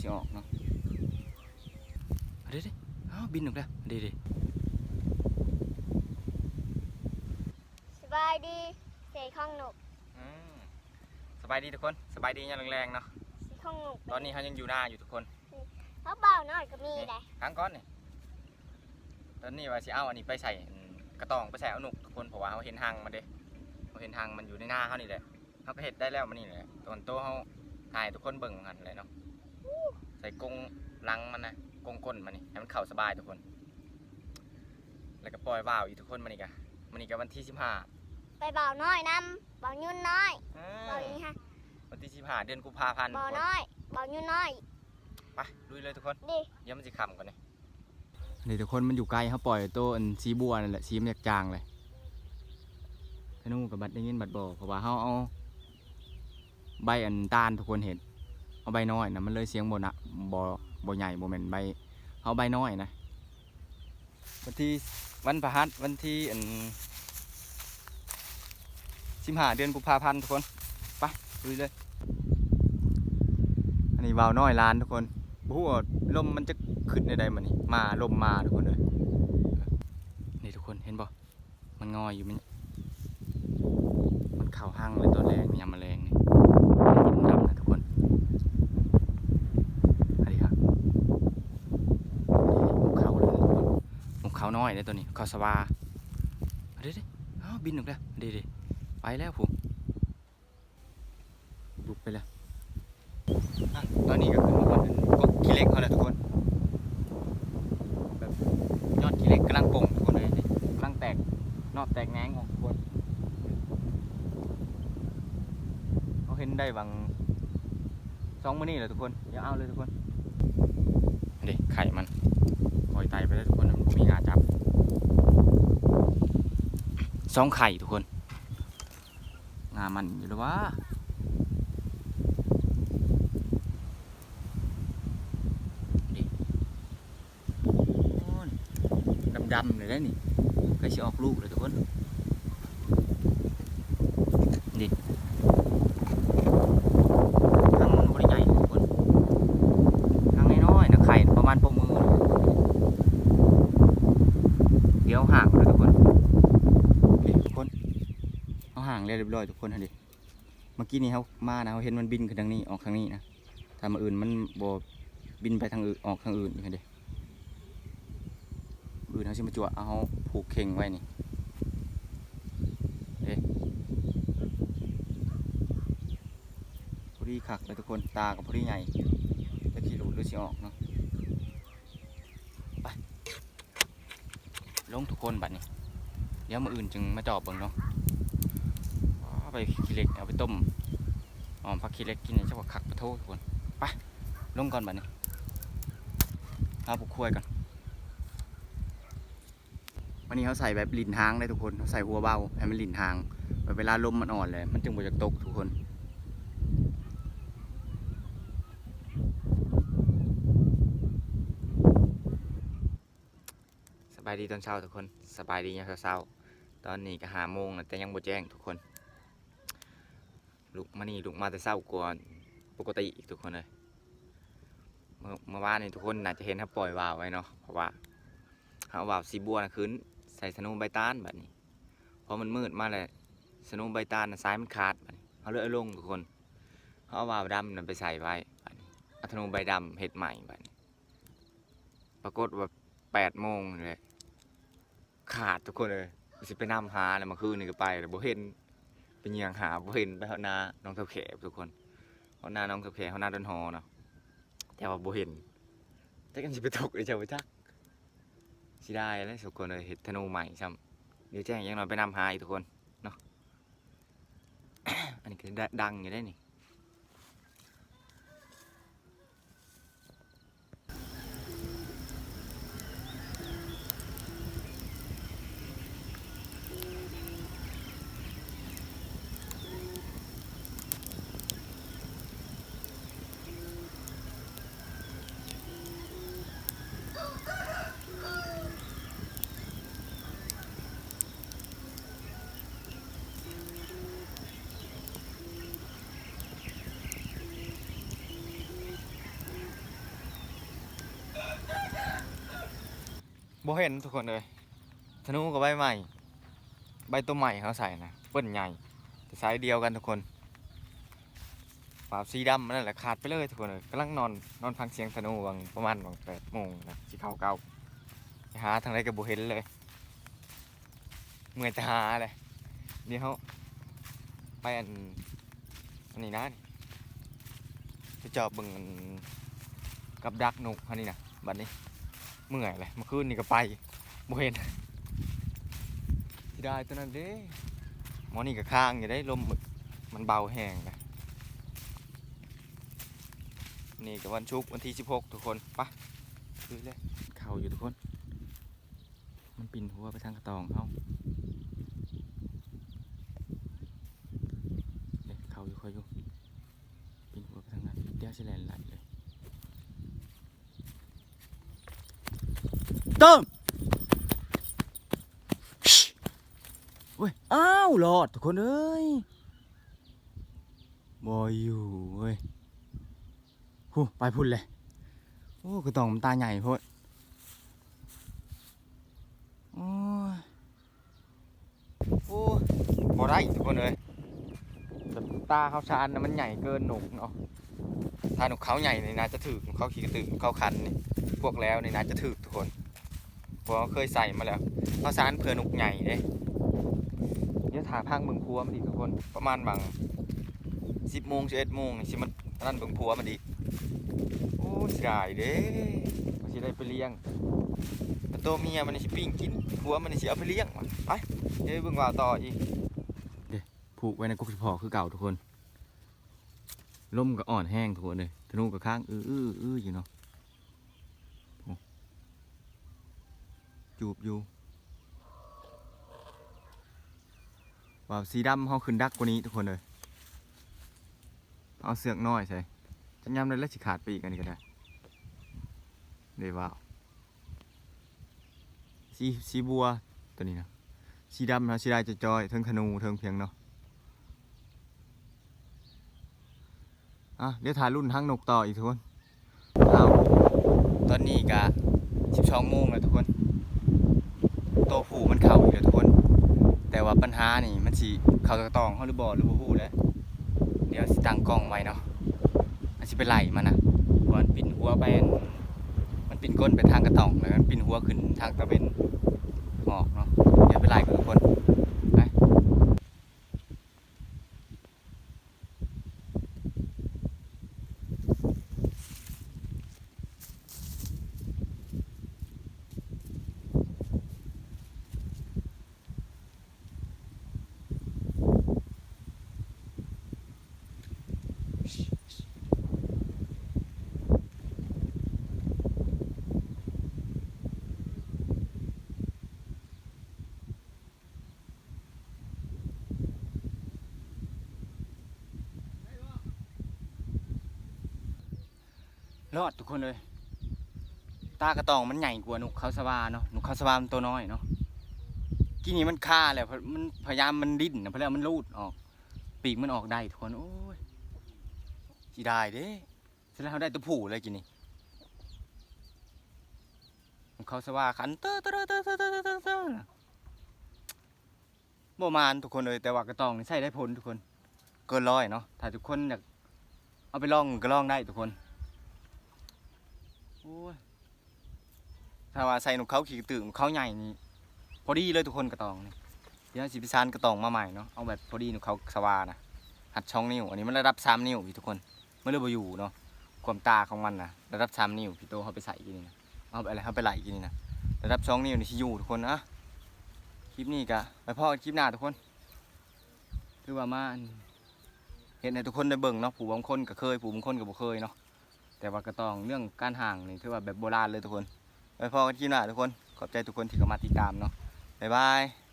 สิออกเนาะเอาเด้ดิอ้าวบินออกแล้วเด้ดิสบายดีเสียงของหนุกอืมสบายดีทุกคนสบายดีอย่างแรงๆเนาะเสียงของหนุกตอนนี้เขายังอยู่หน้าอยู่ทุกคนเขาเบาหน่อยก็มีเลยครั้งก้อนนี่ตอนนี้ว่าสิเอาอันนี้ไปใส่อืมกระตองไปใส่เอาหนุกทุกคนเพราะว่าเขาเห็นทางมันเด้เขาเห็นทางมันอยู่ในหน้าเขานี่แหละเขาก็เห็ดได้แล้วมันนี่แหละตอนโตเขาถ่ายทุกคนเบิ่งกันเลยเนาะ ใส่กรงลังมันนะกรงก้นมันนี่ให้มันเข่าสบายทุกคน แล้วก็ปล่อยว่าวอีกทุกคนมันนี่กะมันนี่กะวันที่สิบห้าไปเบาหน่อยนำเบายุ่นน้อยเบาอย่างนี้ฮะวันที่สิบห้าเดือนกุมภาพันธ์ทุเบากคนน้อยเบายุ่นน้อยไปลุยเลยทุกคนดิเดี๋ยวมันจะคำก่อนนี่นี่ทุกคนมันอยู่ไกลเขาปล่อยตัวอันสีบัวนั่นแหละสีมันจางเลยธนูกับบัดได้ยินบัดบอกเพราะว่าเขาเอาใบอันตาลทุกคนเห็น เอาใบน้อยนะมันเลยเสียงบนะบบใหญ่โมเมนใบเอาใบน้อยนะ วันที่วันพฤหัสวันที่อันสิบห้าเดือนกุมภาพันธ์ทุกคนไปลุยเลย อันนี้วาวน้อยล้านทุกคนบฮู้ว่าลมมันจะขึ้นในใดมันนี่มาลมมาทุกคนเลยนี่ทุกคนเห็นบ่มันงอยอยู่มันมันเข่าห้างเลยตัวแรงยามแมลงนี่ดำนะทุกคนอันนี้ครับมุกเขาเลยทุกคนาน้อยเลยตัวนี้เขาสวาเดี๋ยวอ้าวบินออกแล้วเดี๋ยวไปแล้วผมบุกไปแล้วตอนนี้ก็คือมาเป็นกบขี้เล็กเขาแหละทุกคนแบบยอดขี้เล็กกำลังป่งทุกคนเลยกำลังแตกนอกแตกแหนงออกทุกคนเขาเห็นได้บางสองมือนี่แหละทุกคนอย่าเอาเลยทุกคนเด็กไข่มันปล่อยไตไปแล้วทุกคนมันบ่มีงาจับ สองไข่ทุกคนงามันอยู่แล้ววะดำๆเลยนี่ก็จะออกลูกเลยทุกคนดิทางมันบริใหญ่ทุกคนทางน้อยๆนะไข่ประมาณปมือเดี๋ยวห่างเลยทุกคนนี่ทุกคน เอาห่างเรียบร้อยทุกคนฮะดิเมื่อกี้นี้เขามานะเขาเห็นมันบินขึ้นทางนี้ออกทางนี้นะถ้ามาอื่นมันบบินไปทางอื่นออกทางอื่นอย่างเดียอื่นเขาชิมาจวดเอาผูกเข่งไว้นี่เด้พอดีคักเลยทุกคนตากับพอดีใหญ่จะขี่หลุดหรือสิออกเนาะไปลงทุกคนบัดนี้เดี๋ยวมาอื่นจึงมาจอบเบิ่งเนาะ เอาไปขี้เล็กเอาไปต้มอ๋อมพักขี้เล็กกินเนี่ยเจ้าว่าคักปะโททุกคนไปลงก่อนบัดนี้เอาผูกคุยกันวันนี้เขาใส่แบบลินทางได้ทุกคนเขาใส่หัวเบาให้มันลินทางแบบเวลาลมมันอ่อนเลยมันจึงบ่จะตกทุกคนสบายดีตอนเช้าทุกคนสบายดียามเช้าๆตอนนี้ก็หาโมงแล้วแต่ยังบ่แจ้งทุกคน ลุกมานี่ลุกมาแต่เช้ากว่าปกติอีกทุกคนเลยเมื่อเมื่อวานนี้ทุกคนน่าจะเห็นเขาปล่อยวาวไว้เนาะเพราะว่าเอาวาวสีบัวนะคืนใส่สนุใบตาลแบบนี้เพอมันมืดมากเลยสนุใบตานซ้ายมันขาดแบบนี้เอาเลยเอลงทุกคนเขาเอาวาวดำนั่นไปใส่ไว้แบบนี้อาธนูใบดำเห็ดใหม่แบบนี้ปรากฏว่าแปดโมงเลยขาดทุกคนเลยสิไปนำหาเลยมาคืนนี่ก็ไปแต่บ่เห็น เป็นยังหาบ่เห็นไปเขาหน้าน้องเทาแขกทุกคนเขาหน้าน้องเทาแขกเขาหน้าดอนหอเนาะแต่ว่าบ่เห็นแต่กันสิไปตกเลยเจ้าไปทักสิได้แล้วสุกคนเลยเห็ดธนูใหม่ซ้ำเดี๋ยวแจ้งยังน้อยไปนำหาอีกทุกคนเนาะอันนี้ก็ได้ดังอยู่ได้นี่ บ่เห็นทุกคนเลยธนูกับใบใหม่ ใบตัวใหม่เขาใส่นะเปิ้นใหญ่แต่ไซส์เดียวกันทุกคนฝาสีดำนั่นแหละขาดไปเลยทุกคนเลยกำลังนอนนอนฟังเสียงธนูบางประมาณบางแปดโมงนะสิเข้าเก้าหาทางไหนก็บ่เห็นเลยเมื่อยจะหาเลยเดี๋ยวเขาไปอันอันนี้นะนี่ไปจอบบิ่งกับดักนกอันนี้นะบัดนี้ เมื่อยเลยเมื่อคืนนี่ก็ไปบ่เห็นที่ได้ตัวนั้นเด้มอนี่ก็ค้างอยู่ได้ลมมันเบาแห้งเลยนี่ก็วันชุกวันที่ 16 ทุกคนปะคือเลยเข่าอยู่ทุกคน มันปินหัวไปทางกระตองเขาเด็กเข่าอยู่คอยอยู่ปินหัวไปทางนั้นเดี๋ยวสิแลนไหลเลย เติมเว้ย อ้าวรอดทุกคนเอ้ยบอยอยู่เว้ยหูไปพุ่นเลย โอ้กระตองมันตาใหญ่โพดโอ้ยโอ้บ่ได้ทุกคนเลยแต่ตาเขาชานนะมันใหญ่เกินหนกเนาะถ้าหนกเขาใหญ่นี่น่าจะถือเขาขี่กระตือเขาคันนี่พวกแล้วนี่น่าจะถือ ราะว่าเคยใส่มาแล้วเขาชานเผื่อหนกใหญ่เด้เดี๋ยวถ่าพังเบิ่งพัวมันอีกทุกคน ประมาณบางสิบโมงสิบเอ็ดโมงสิมันนั่นเบิ่งพัวมันอีกโอ้เสียดายเด้มันสิได้ไปเลี้ยงตัวเมียมันสิปิ้งกินพัวมันสิเอาไปเลี้ยงไปเดี๋ยวเบิ่งว่าต่ออีกเด้ผูกไว้ในกุกสิพอคือเก่าทุกคนลมก็อ่อนแห้งทุกคนเลยธนูก็ข้างอื้ออื้ออื้ออยู่เนาะโอ้ จูบอยู่ว่าสีดำเขาขึ้นดักกว่านี้ทุกคนเลยเอาเสือกน้อยใส่จะย้ำเลยแล้วสิขาดปีกอันนี้ก็ได้เดี๋ยวว่าสีสีบัวตัวนี้นะสีดำนะสีได้จะจอยเทิงธนูเทิงเพียงเนาะอะเดี๋ยวถ่ายรุ่นทั้งนกต่ออีกทุกคนเอาตอนนี้กะสิบสองโมงแล้วทุกคน ตัวผูมันเข่าอยู่แล้วทุกคน แต่ว่าปัญหานี่มันสิเขาตะตองเขาหรือบ่หรือบ่ฮู้แหล้วเดี๋ยวสิตั้งกล้องไว้เนาะมันสิไปไล่มันนะมันปิ่นหัวไปอันมันปิ่นก้นไปทางกระตองแล้วมันปิ่นหัวขึ้นทางตะเวนหอกเนาะเดี๋ยวไปไล่กันทุกคน รอดทุกคนเลย ตากระตองมันใหญ่กว่านุกเขาสวาเนาะนุกเขาสวามันตัวน้อยเนาะกินนี้มันฆ่าแหละมันพยายามมันดิ้นนะเพราะแล้วมันรูดออก ปีกมันออกได้ทุกคนโอ้ยจีได้เด้แสดงเขาได้ตัวผู้เลยกินนี่เขาสวาขันเตอเตอเตอเตอเตอเตอเตอบ่มานทุกคนเลยแต่ว่ากระตองนี่ใช่ได้ผลทุกคนเกินร้อยเนาะถ้าทุกคนอยากเอาไปลองก็ลองได้ทุกคน โอ้ยถ้าว่าใส่นกเขาขี่กระตือนเขาใหญ่นี่พอดีเลยทุกคนกระตองนี่เดี๋ยวสิพิซานกระตองมาใหม่เนาะเอาแบบพอดีนกเขาสวานะหัดช่องนิ้วอันนี้มันระดับสามนิ้วพี่ทุกคนไมันเลยบ่อยู่เนาะความตาของมันนะระดับสามนิ้วพี่โตเขาไปใส่กินนี่นะเอาไปอะไรเขาไปไหลกินนี่นะระดับสองนิ้วนี่ที่อยู่ทุกคนนะคลิปนี้กะไปพ่อคลิปหน้าทุกคนคือว่ามานเห็นให้ทุกคนได้เบิ่งเนาะผู้บางคนก็เคยผู้บางคนก็บ่เคยเนาะ แต่ว่ากระตองเรื่องการห่างนี่ถือว่าแบบโบราณเลยทุกคนไปพอกันที่หน้าทุกคนขอบใจทุกคนที่เข้ามาติดตามเนาะบ๊ายบาย